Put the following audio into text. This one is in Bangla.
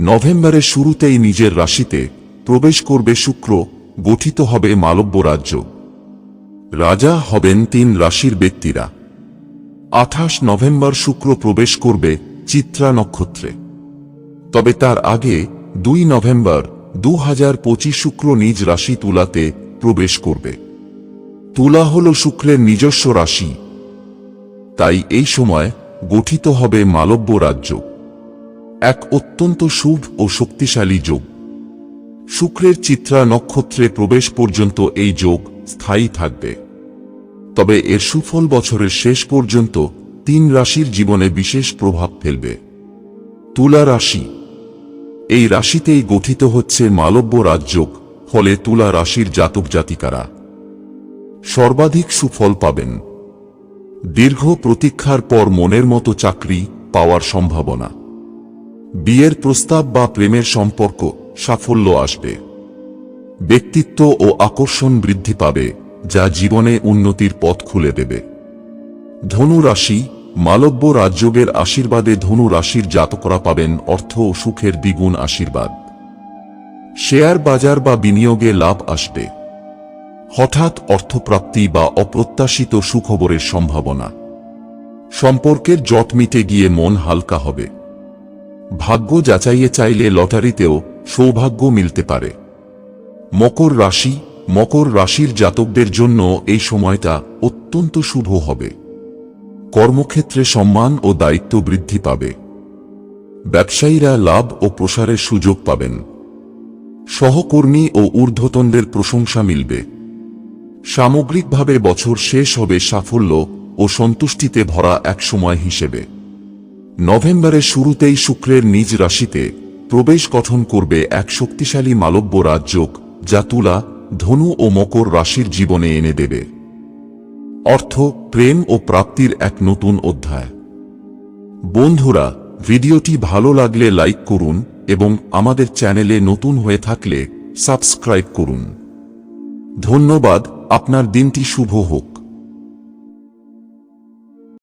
নভেম্বরের শুরুতেই নিজের রাশিতে প্রবেশ করবে শুক্র, গঠিত হবে মালব্য রাজ্য। রাজা হবেন তিন রাশির ব্যক্তিরা। আঠাশ নভেম্বর শুক্র প্রবেশ করবে চিত্রা নক্ষত্রে। তবে তার আগে দুই নভেম্বর দু হাজার পঁচিশ শুক্র নিজ রাশি তুলাতে প্রবেশ করবে। তুলা হল শুক্রের নিজস্ব রাশি। তাই এই সময় গঠিত হবে মালব্য রাজ্য। এক অত্যন্ত শুভ ও শক্তিশালী যোগ। শুক্রের চিত্রা নক্ষত্রে প্রবেশ পর্যন্ত এই যোগ স্থায়ী থাকবে। তবে এর সুফল বছরের শেষ পর্যন্ত তিন রাশির জীবনে বিশেষ প্রভাব ফেলবে। তুলা রাশি। এই রাশিতেই গঠিত হচ্ছে মালব্য রাজযোগ, ফলে তুলা রাশির জাতক জাতিকারা সর্বাধিক সুফল পাবেন। দীর্ঘ প্রতীক্ষার পর মনের মতো চাকরি পাওয়ার সম্ভাবনা। বিয়ের প্রস্তাব বা প্রেমের সম্পর্ক, সাফল্য আসবে। ব্যক্তিত্ব ও আকর্ষণ বৃদ্ধি পাবে, যা জীবনে উন্নতির পথ খুলে দেবে। ধনু রাশি, মালব্য রাজযোগের আশীর্বাদে ধনু রাশির জাতকরা পাবেন অর্থ ও সুখের দ্বিগুণ আশীর্বাদ। শেয়ার বাজার বা বিনিয়োগে লাভ আসবে। হঠাৎ অর্থপ্রাপ্তি বা অপ্রত্যাশিত সুখবরের সম্ভাবনা। সম্পর্কের জট মিটে গিয়ে মন হালকা হবে। ভাগ্য যাচাইয়ে চাইলে লটারিতেও সৌভাগ্য মিলতে পারে। মকর রাশি, মকর রাশির জাতকদের জন্য এই সময়টা অত্যন্ত শুভ হবে। কর্মক্ষেত্রে সম্মান ও দায়িত্ব বৃদ্ধি পাবে। ব্যবসায়ীরা লাভ ও প্রসারের সুযোগ পাবেন। সহকর্মী ও ঊর্ধ্বতনদের প্রশংসা মিলবে। সামগ্রিকভাবে বছর শেষ হবে সাফল্য ও সন্তুষ্টিতে ভরা এক সময় হিসেবে। নভেম্বরের শুরুতেই শুক্রের নিজ রাশিতে প্রবেশ গঠন করবে এক শক্তিশালী মালব্য রাজযোগ, যা তুলা, ধনু ও মকর রাশির জীবনে এনে দেবে। অর্থ, প্রেম ও প্রাপ্তির এক নতুন অধ্যায়। বন্ধুরা, ভিডিওটি ভালো লাগলে লাইক করুন এবং আমাদের চ্যানেলে নতুন হয়ে থাকলে সাবস্ক্রাইব করুন। ধন্যবাদ, আপনার দিনটি শুভ হোক।